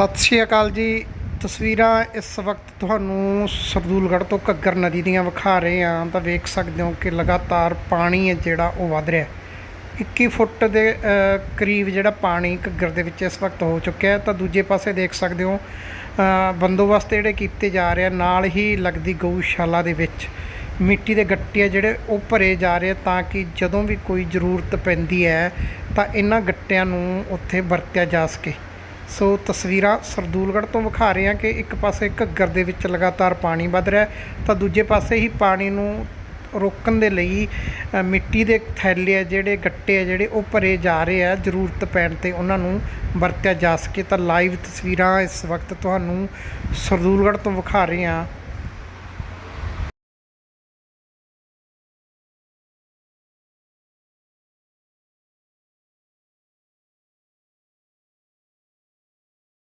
ਸਤਿ ਸ਼੍ਰੀ ਅਕਾਲ ਜੀ। ਤਸਵੀਰਾਂ ਇਸ ਵਕਤ ਤੁਹਾਨੂੰ ਸਰਦੂਲਗੜ੍ਹ ਤੋਂ ਘੱਗਰ ਨਦੀ ਦੀਆਂ ਵਿਖਾ ਰਹੇ ਹਾਂ। ਤਾਂ ਵੇਖ ਸਕਦੇ ਹੋ ਕਿ ਲਗਾਤਾਰ ਪਾਣੀ ਹੈ ਜਿਹੜਾ ਉਹ ਵਧ ਰਿਹਾ ਹੈ। 21 ਫੁੱਟ ਦੇ ਕਰੀਬ ਜਿਹੜਾ ਪਾਣੀ ਘੱਗਰ ਦੇ ਵਿੱਚ ਇਸ ਵਕਤ ਹੋ ਚੁੱਕਿਆ ਤਾਂ ਦੂਜੇ ਪਾਸੇ ਦੇਖ ਸਕਦੇ ਹੋ ਬੰਦੋਬਸਤ ਜਿਹੜੇ ਕੀਤੇ ਜਾ ਰਹੇ ਆ। ਨਾਲ ਹੀ ਲੱਗਦੀ ਗਊਸ਼ਾਲਾ ਦੇ ਵਿੱਚ ਮਿੱਟੀ ਦੇ ਗੱਟੇ ਜਿਹੜੇ ਉਹ ਭਰੇ ਜਾ ਰਹੇ ਆ ਤਾਂ ਕਿ ਜਦੋਂ ਵੀ ਕੋਈ ਜ਼ਰੂਰਤ ਪੈਂਦੀ ਹੈ ਤਾਂ ਇਹਨਾਂ ਗੱਟਿਆਂ ਨੂੰ ਉੱਥੇ ਵਰਤਿਆ ਜਾ ਸਕੇ। ਸੋ ਤਸਵੀਰਾਂ ਸਰਦੂਲਗੜ੍ਹ ਤੋਂ ਵਿਖਾ ਰਹੇ ਹਾਂ ਕਿ ਇੱਕ ਪਾਸੇ ਘੱਗਰ ਦੇ ਵਿੱਚ ਲਗਾਤਾਰ ਪਾਣੀ ਵੱਧ ਰਿਹਾ ਤਾਂ ਦੂਜੇ ਪਾਸੇ ਹੀ ਪਾਣੀ ਨੂੰ ਰੋਕਣ ਦੇ ਲਈ ਮਿੱਟੀ ਦੇ ਥੈਲੇ ਆ ਜਿਹੜੇ, ਗੱਟੇ ਆ ਜਿਹੜੇ, ਉਹ ਭਰੇ ਜਾ ਰਹੇ ਆ। ਜ਼ਰੂਰਤ ਪੈਣ ਤੇ ਉਹਨਾਂ ਨੂੰ ਵਰਤਿਆ ਜਾ ਸਕੇ। ਤਾਂ ਲਾਈਵ ਤਸਵੀਰਾਂ ਇਸ ਵਕਤ ਤੁਹਾਨੂੰ ਸਰਦੂਲਗੜ੍ਹ ਤੋਂ ਵਿਖਾ ਰਹੇ ਹਾਂ।